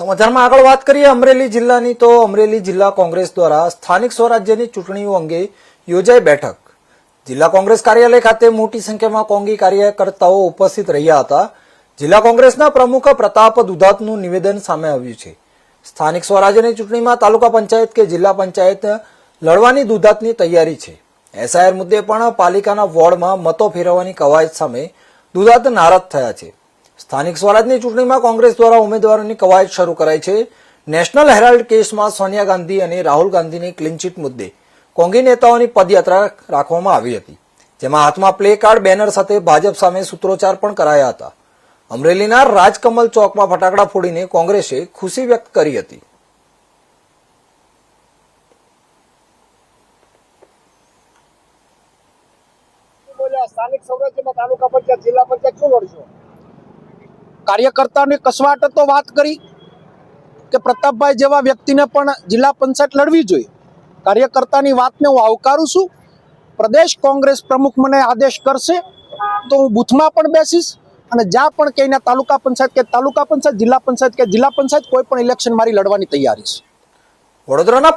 સમાચારમાં આગળ વાત કરીએ અમરેલી જિલ્લાની, તો અમરેલી જિલ્લા કોંગ્રેસ દ્વારા સ્થાનિક સ્વરાજ્યની ચૂંટણીઓ અંગે યોજાઈ બેઠક. જિલ્લા કોંગ્રેસ કાર્યાલય ખાતે મોટી સંખ્યામાં કોંગી કાર્યકર્તાઓ ઉપસ્થિત રહ્યા હતા. જિલ્લા કોંગ્રેસના પ્રમુખ પ્રતાપ દુધાતનું નિવેદન સામે આવ્યું છે. સ્થાનિક સ્વરાજ્યની ચૂંટણીમાં તાલુકા પંચાયત કે જિલ્લા પંચાયત લડવાની દુધાતની તૈયારી છે. એસઆઈઆર મુદ્દે પણ પાલિકાના વોર્ડમાં મતો ફેરવવાની કવાયત સામે દુધાત નારાજ થયા છે. સ્થાનિક સ્વરાજની ચૂંટણીમાં કોંગ્રેસ દ્વારા ઉમેદવારોની કવાયત શરૂ કરાઈ છે. નેશનલ હેરાલ્ડ કેસમાં સોનિયા ગાંધી અને રાહુલ ગાંધીની ક્લીનચીટ મુદ્દે કોંગી નેતાઓની પદયાત્રા રાખવામાં આવી હતી, જેમાં હાથમાં પ્લે કાર્ડ, બેનર સાથે ભાજપ સામે સૂત્રોચ્ચાર પણ કરાયા હતા. અમરેલીના રાજકમલ ચોકમાં ફટાકડા ફોડીને કોંગ્રેસે ખુશી વ્યક્ત કરી હતી. સ્થાનિક સ્વરાજ્યમાં તાલુકા પંચાયત, જિલ્લા પંચાયત શું લડશો? કાર્યકર્તાઓની કસવાટ તો વાત કરી કે પ્રતાપભાઈ જેવા વ્યક્તિને પણ જિલ્લા પંચાયત લડવી જોઈએ. કાર્યકર્તાની વાતને હું આવકારું છું. પ્રદેશ કોંગ્રેસ પ્રમુખ મને આદેશ કરશે તો હું બૂથમાં પણ બેસીશ અને જ્યાં પણ કહીને તાલુકા પંચાયત કે તાલુકા પંચાયત, જિલ્લા પંચાયત કે જિલ્લા પંચાયત કોઈ પણ ઇલેક્શન મારી લડવાની તૈયારી છે. વડોદરાના